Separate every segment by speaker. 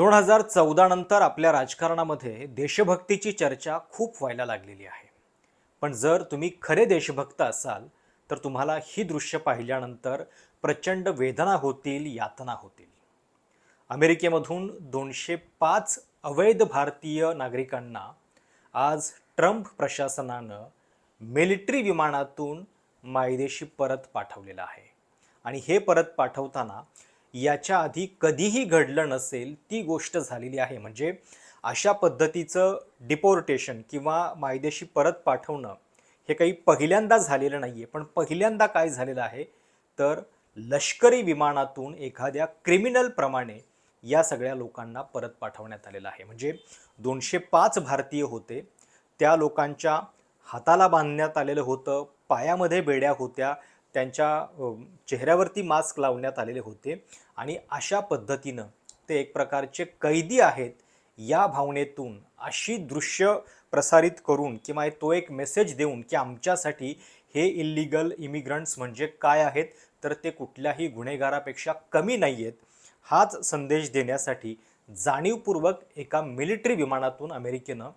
Speaker 1: दोन हजार चौदा नंतर आपल्या राजकारणामध्ये देशभक्तीची चर्चा खूप व्हायला लागलेली आहे. पण जर तुम्ही खरे देशभक्त असाल तर तुम्हाला ही दृश्य पाहिल्यानंतर प्रचंड वेदना होतील यातना होतील. अमेरिकेमधून दोनशे पाच अवैध भारतीय नागरिकांना आज ट्रम्प प्रशासनानं मिलिटरी विमानातून मायदेशी परत पाठवलेलं आहे. आणि हे परत पाठवताना याच्या आधी कधीही घडलं नसेल ती गोष्ट झालेली आहे. म्हणजे अशा पद्धतीचं डिपोर्टेशन किंवा मायदेशी परत पाठवणं हे काही पहिल्यांदा झालेलं नाही आहे पण पहिल्यांदा काय झालेलं आहे? तर लष्करी विमानातून एखाद्या क्रिमिनलप्रमाणे या सगळ्या लोकांना परत पाठवण्यात आलेलं आहे. म्हणजे दोनशे पाच भारतीय होते. त्या लोकांच्या हाताला बांधण्यात आलेलं होतं पायामध्ये बेड्या होत्या त्यांच्या चेहऱ्यावरती मास्क लावण्यात आलेले होते. आणि अशा पद्धतीनं ते एक प्रकारचे कैदी आहेत या भावनेतून अशी दृश्य प्रसारित करून किंवा तो एक मेसेज देऊन की आमच्यासाठी हे इल्लिगल इमिग्रंट्स म्हणजे काय आहेत तर ते कुठल्याही गुन्हेगारापेक्षा कमी नाही आहेत हाच संदेश देण्यासाठी जाणीवपूर्वक एका मिलिटरी विमानातून अमेरिकेनं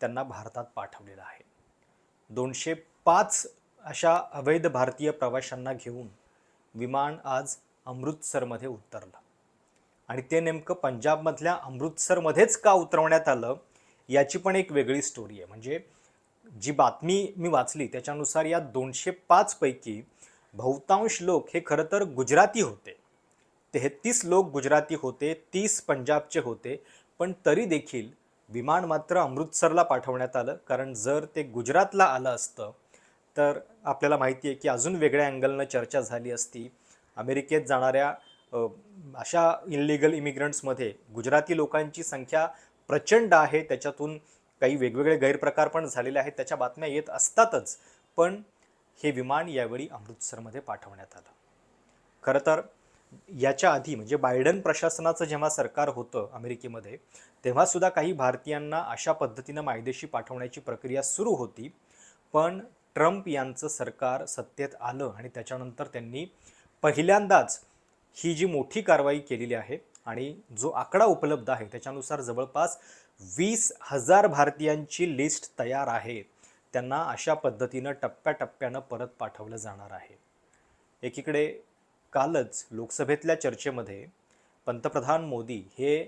Speaker 1: त्यांना भारतात पाठवलेलं आहे. दोनशे पाच अशा अवैध भारतीय प्रवाशांना घेऊन विमान आज अमृतसरमध्ये उतरलं. आणि ते नेमकं पंजाबमधल्या अमृतसरमध्येच का उतरवण्यात आलं याची पण एक वेगळी स्टोरी आहे. म्हणजे जी बातमी मी वाचली त्याच्यानुसार या दोनशे पाचपैकी बहुतांश लोक हे खरं तर गुजराती होते. तेहतीस लोक गुजराती होते तीस पंजाबचे होते पण तरी देखील विमान मात्र अमृतसरला पाठवण्यात आलं. कारण जर ते गुजरातला आलं असतं तर आपल्याला माहिती आहे की अजून वेगळ्या अँगलनं चर्चा झाली असती. अमेरिकेत जाणाऱ्या अशा इनलिगल इमिग्रंट्समध्ये गुजराती लोकांची संख्या प्रचंड आहे. त्याच्यातून काही वेगवेगळे गैरप्रकार पण झालेले आहेत. त्याच्या बातम्या येत असतातच. पण हे विमान यावेळी अमृतसरमध्ये पाठवण्यात आलं. खरं तर याच्या आधी म्हणजे बायडन प्रशासनाचं जेव्हा सरकार होतं अमेरिकेमध्ये तेव्हासुद्धा काही भारतीयांना अशा पद्धतीनं मायदेशी पाठवण्याची प्रक्रिया सुरू होती. पण ट्रम्प यांचं सरकार सत्तेत आलं आणि त्याच्यानंतर त्यांनी पहिल्यांदाच ही जी मोठी कारवाई केलेली आहे आणि जो आकडा उपलब्ध आहे त्याच्यानुसार जवळपास वीस हजार भारतीयांची लिस्ट तयार आहे. त्यांना अशा पद्धतीनं टप्प्याटप्प्यानं परत पाठवलं जाणार आहे. एकीकडे कालच लोकसभेतल्या चर्चेमध्ये पंतप्रधान मोदी हे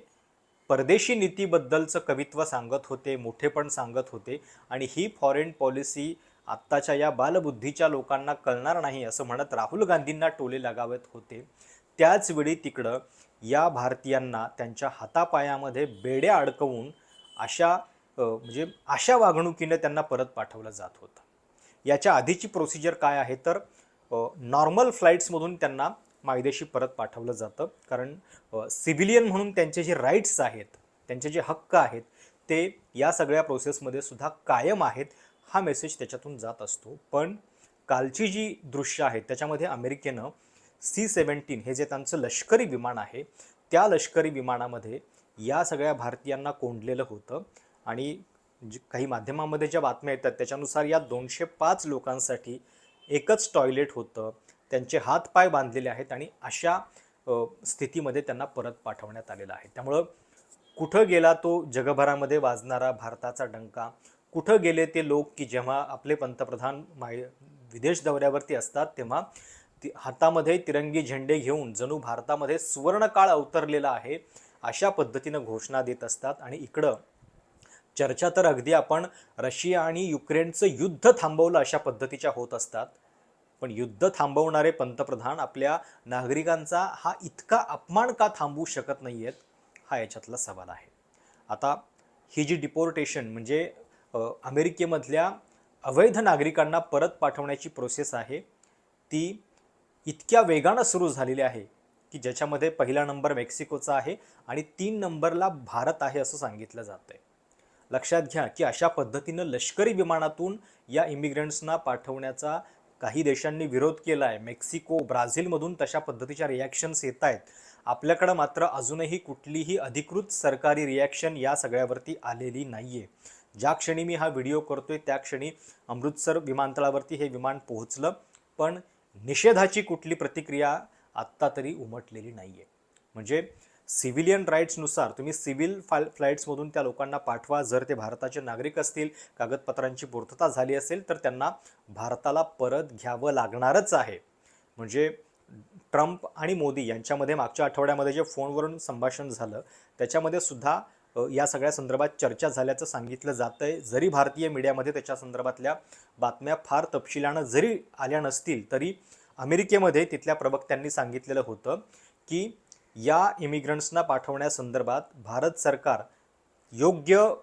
Speaker 1: परदेशी नीतीबद्दलचं कवित्व सांगत होते मोठेपण सांगत होते आणि ही फॉरेन पॉलिसी आत्ताच्या या बालबुद्धीच्या लोकांना कळणार नाही असं म्हणत राहुल गांधींना टोले लगावत होते. त्याचवेळी तिकडं या भारतीयांना त्यांच्या हातापायामध्ये बेड्या अडकवून अशा म्हणजे अशा वागणुकीनं त्यांना परत पाठवलं जात होतं. याच्या आधीची प्रोसिजर काय आहे तर नॉर्मल फ्लाईट्समधून त्यांना मायदेशी परत पाठवलं जातं. कारण सिव्हिलियन म्हणून त्यांचे जे राईट्स आहेत त्यांचे जे हक्क आहेत ते या सगळ्या प्रोसेसमध्ये सुद्धा कायम आहेत. हा मेसेज त्याच्यातून जात असतो. पण कालची जी दृश्य आहेत त्याच्यामध्ये अमेरिकेनं सी सेवन्टीन हे जे त्यांचं लष्करी विमान आहे त्या लष्करी विमानामध्ये या सगळ्या भारतीयांना कोंडलेलं होतं. आणि जे काही माध्यमामध्ये ज्या बातम्या येतात त्याच्यानुसार या दोनशे पाच लोकांसाठी एकच टॉयलेट होतं. त्यांचे हात पाय बांधलेले आहेत आणि अशा स्थितीमध्ये त्यांना परत पाठवण्यात आलेलं आहे. त्यामुळं कुठं गेला तो जगभरामध्ये वाजणारा भारताचा डंका? कुठं गेले ते लोक की जेव्हा आपले पंतप्रधान माय विदेश दौऱ्यावरती असतात तेव्हा ती हातामध्ये तिरंगी झेंडे घेऊन जणू भारतामध्ये सुवर्णकाळ अवतरलेला आहे अशा पद्धतीनं घोषणा देत असतात. आणि इकडं चर्चा तर अगदी आपण रशिया आणि युक्रेनचं युद्ध थांबवलं अशा पद्धतीच्या होत असतात. पण युद्ध थांबवणारे पंतप्रधान आपल्या नागरिकांचा हा इतका अपमान का थांबवू शकत नाही आहेत हा याच्यातला सवाल आहे. आता ही जी डिपोर्टेशन म्हणजे अमेरिकेमधल्या अवैध नागरिकांना परत पाठवण्याची प्रोसेस आहे. ती इतक्या वेगानं सुरू झालेली आहे की ज्याच्यामध्ये पहिला नंबर मेक्सिकोचा आहे आणि तीन नंबरला भारत आहे असं सांगितलं जातं आहे लक्षात घ्या की अशा पद्धतीनं लष्करी विमानातून या इमिग्रंट्सना पाठवण्याचा काही देशांनी विरोध केला आहे मेक्सिको ब्राझीलमधून तशा पद्धतीच्या रिॲक्शन्स येत आहेत. आपल्याकडं मात्र अजूनही कुठलीही अधिकृत सरकारी रिॲक्शन या सगळ्यावरती आलेली नाही आहे ज्या क्षणी मी हा व्हिडिओ करतोय त्या क्षणी अमृतसर विमानतळावरती हे विमान पोहोचलं पण निषेधाची कुठली प्रतिक्रिया आत्ता तरी उमटलेली नाही आहे म्हणजे सिव्हिलियन राईट्सनुसार तुम्ही सिव्हिल फाय फ्लाईट्समधून त्या लोकांना पाठवा जर ते भारताचे नागरिक असतील कागदपत्रांची पूर्तता झाली असेल तर त्यांना भारताला परत घ्यावं लागणारच आहे. म्हणजे ट्रम्प आणि मोदी यांच्यामध्ये मागच्या आठवड्यामध्ये जे फोनवरून संभाषण झालं त्याच्यामध्ये सुद्धा या सगळ्या संदर्भात चर्चा झाल्याचं सांगितलं जातं आहे जरी भारतीय मीडियामध्ये त्याच्या संदर्भातल्या बातम्या फार तपशिलानं जरी आल्या नसतील तरी अमेरिकेमध्ये तिथल्या प्रवक्त्यांनी सांगितलेलं होतं की या इमिग्रंट्सना पाठवण्यासंदर्भात भारत सरकार योग्य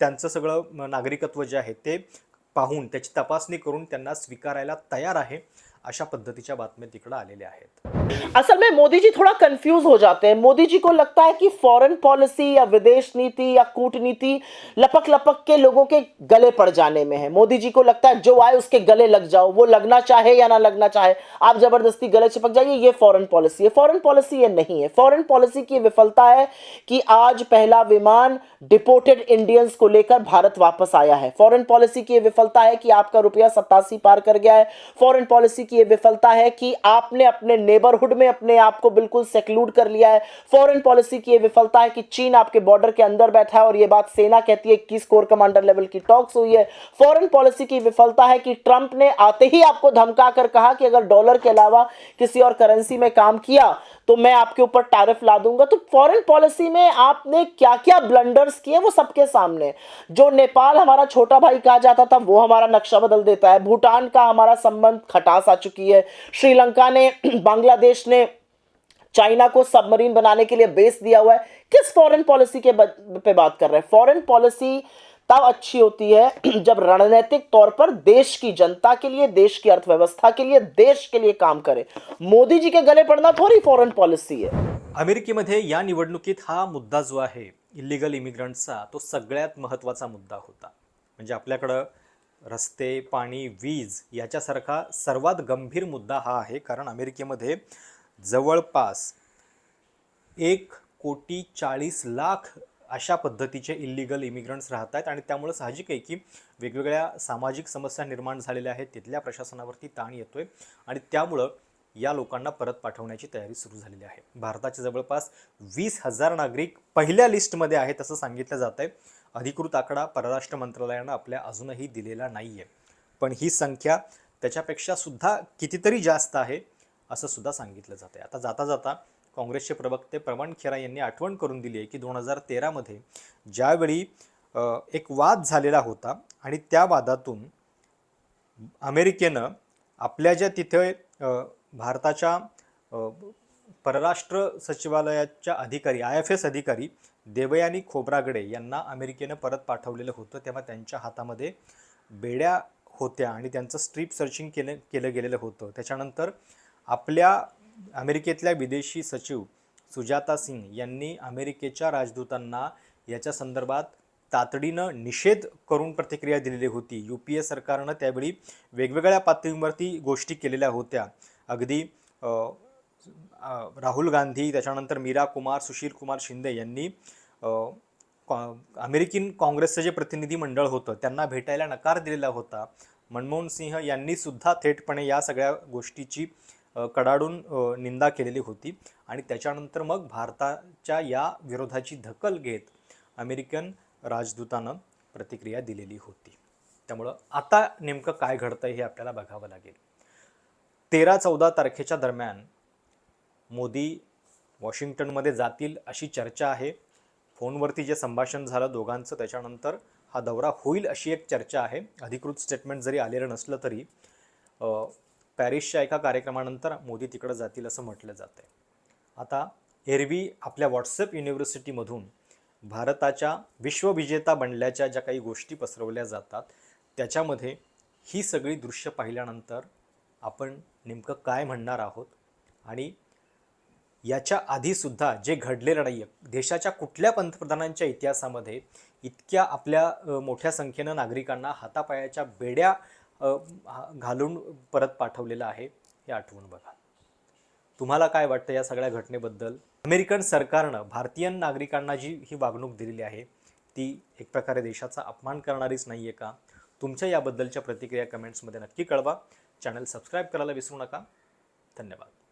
Speaker 1: त्यांचं सगळं म- नागरिकत्व जे आहे ते पाहून त्याची तपासणी करून त्यांना स्वीकारायला तयार आहे. अशा पद्धतीच्या बातम्या तिकडं आलेल्या आहेत.
Speaker 2: असल में मोदी जी थोड़ा कंफ्यूज हो जाते हैं। मोदी जी को लगता है कि फॉरेन पॉलिसी या विदेश नीति या कूटनीति लपक लपक के लोगों के गले पड़ जाने में है। मोदी जी को लगता है जो आए उसके गले लग जाओ। वो लगना चाहे या ना लगना चाहे, आप ज़बरदस्ती गले चिपक जाइए, ये फॉरेन पॉलिसी है। फॉरेन पॉलिसी ये नहीं है। फॉरेन पॉलिसी की विफलता है कि आज पहला विमान डिपोर्टेड इंडियंस को लेकर भारत वापस आया है। फॉरेन पॉलिसी की विफलता है कि आपका रुपया सत्तासी पार कर गया है। फॉरेन पॉलिसी की ये विफलता है कि आपने अपने नेबरहुड में अपने आप को बिल्कुल सेक्लूड कर लिया है। फॉरेन पॉलिसी की ये विफलता है कि चीन आपके बॉर्डर के अंदर बैठा है और ये बात सेना कहती है इक्कीस कोर कमांडर लेवल की टॉक्स हुई है। फॉरेन पॉलिसी की विफलता है कि ट्रंप ने आते ही आपको धमका कर कहा कि अगर डॉलर के अलावा किसी और करेंसी में काम किया तो मैं आपके ऊपर टैरिफ ला दूँगा। तो फॉरेन पॉलिसी में आपने क्या क्या ब्लंडर्स किए वो सबके सामने। जो नेपाल हमारा छोटा भाई कहा जाता था, वो हमारा नक्शा बदल देता है। भूटान का हमारा संबंध खटास चुकी है। श्रीलंका ने, बांग्लादेश ने चाइना को सबमरीन बनाने के लिए बेस दिया हुआ है। किस फॉरेन पॉलिसी के पे बात कर रहे हैं? फॉरेन पॉलिसी तब अच्छी होती है, जब रणनीतिक तौर पर देश की जनता के लिए, देश की अर्थव्यवस्था के लिए, देश के लिए काम करे। मोदी जी के गले पड़ना थोड़ी फॉरेन पॉलिसी है।
Speaker 1: अमेरिकेमध्ये या निवडणुकीत हा मुद्दा जो आहे इलिगल इमिग्रंट्सचा तो सगळ्यात महत्त्वाचा मुद्दा होता. म्हणजे आपल्याकडं रस्ते पाणी वीज याच्यासारखा सर्वात गंभीर मुद्दा हा आहे. कारण अमेरिकेमध्ये जवळपास एक कोटी चाळीस लाख अशा पद्धतीचे इल्लिगल इमिग्रंट्स राहत आहेत आणि त्यामुळं साहजिक आहे की वेगवेगळ्या सामाजिक समस्या निर्माण झालेल्या आहेत तिथल्या प्रशासनावरती ताण येतो आहे आणि त्यामुळं या लोकांना परत पाठवण्याची तयारी सुरू झालेली आहे. भारताचे जवळपास वीस हजार नागरिक पहिल्या लिस्टमध्ये आहेत असं सांगितलं जात आहे अधिकृत आकडा परराष्ट्र मंत्रालयानं आपल्या अजूनही दिलेला नाही आहे पण ही संख्या त्याच्यापेक्षा सुद्धा कितीतरी जास्त आहे असं सुद्धा सांगितलं जातं आहे आता जाता जाता काँग्रेसचे प्रवक्ते प्रमाण खेरा यांनी आठवण करून दिली आहे की दोन हजार तेरामध्ये ज्यावेळी एक वाद झालेला होता आणि त्या वादातून अमेरिकेनं आपल्या ज्या तिथे भारताच्या परराष्ट्र सचिवालयाच्या अधिकारी आय एफ एस अधिकारी देवयानी खोब्रागडे यांना अमेरिकेनं परत पाठवलेलं होतं. तेव्हा त्यांच्या हातामध्ये बेड्या होत्या आणि त्यांचं स्ट्रीप सर्चिंग केलं केलं गेलेलं होतं. त्याच्यानंतर आपल्या अमेरिकेतल्या विदेशी सचिव सुजाता सिंग यांनी अमेरिकेच्या राजदूतांना याच्या संदर्भात तातडीनं निषेध करून प्रतिक्रिया दिलेली होती. यू पी ए सरकारनं त्यावेळी वेगवेगळ्या पातळींवरती गोष्टी केलेल्या होत्या. अगदी राहुल गांधी त्याच्यानंतर मीरा कुमार सुशील कुमार शिंदे यांनी कॉ- अमेरिकन काँग्रेसचं जे प्रतिनिधी मंडळ होतं त्यांना भेटायला नकार दिलेला होता. मनमोहन सिंह यांनी सुद्धा थेटपणे या सगळ्या गोष्टीची कडाडून निंदा केलेली होती. आणि त्याच्यानंतर मग भारताच्या या विरोधाची दखल घेत अमेरिकन राजदूतानं प्रतिक्रिया दिलेली होती. त्यामुळं आता नेमकं काय घडतंय हे आपल्याला बघावं लागेल. तेरा चौदा तारखेच्या दरम्यान मोदी वॉशिंग्टनमध्ये जातील अशी चर्चा आहे. फोनवरती जे संभाषण झालं दोघांचं त्याच्यानंतर हा दौरा होईल अशी एक चर्चा आहे. अधिकृत स्टेटमेंट जरी आलेलं नसलं तरी पॅरिसच्या एका कार्यक्रमानंतर मोदी तिकडं जातील असं म्हटलं जातं आहे. आता एरवी आपल्या व्हॉट्सअप युनिव्हर्सिटीमधून भारताच्या विश्वविजेता बनल्याच्या ज्या काही गोष्टी पसरवल्या जातात त्याच्यामध्ये ही सगळी दृश्य पाहिल्यानंतर आपण नेमकं काय म्हणणार आहोत? आणि याच्या आधीसुद्धा जे घडलेलं नाही आहे देशाच्या कुठल्या पंतप्रधानांच्या इतिहासामध्ये इतक्या आपल्या मोठ्या संख्येनं नागरिकांना हातापायाच्या बेड्या घालून परत पाठवलेलं आहे हे आठवून बघा. तुम्हाला काय वाटतं या सगळ्या घटनेबद्दल? अमेरिकन सरकारनं भारतीय नागरिकांना जी ही वागणूक दिलेली आहे ती एक प्रकारे देशाचा अपमान करणारीच नाही आहे का? तुमच्या याबद्दलच्या प्रतिक्रिया कमेंट्समध्ये नक्की कळवा. चॅनल सबस्क्राईब करायला विसरू नका. धन्यवाद.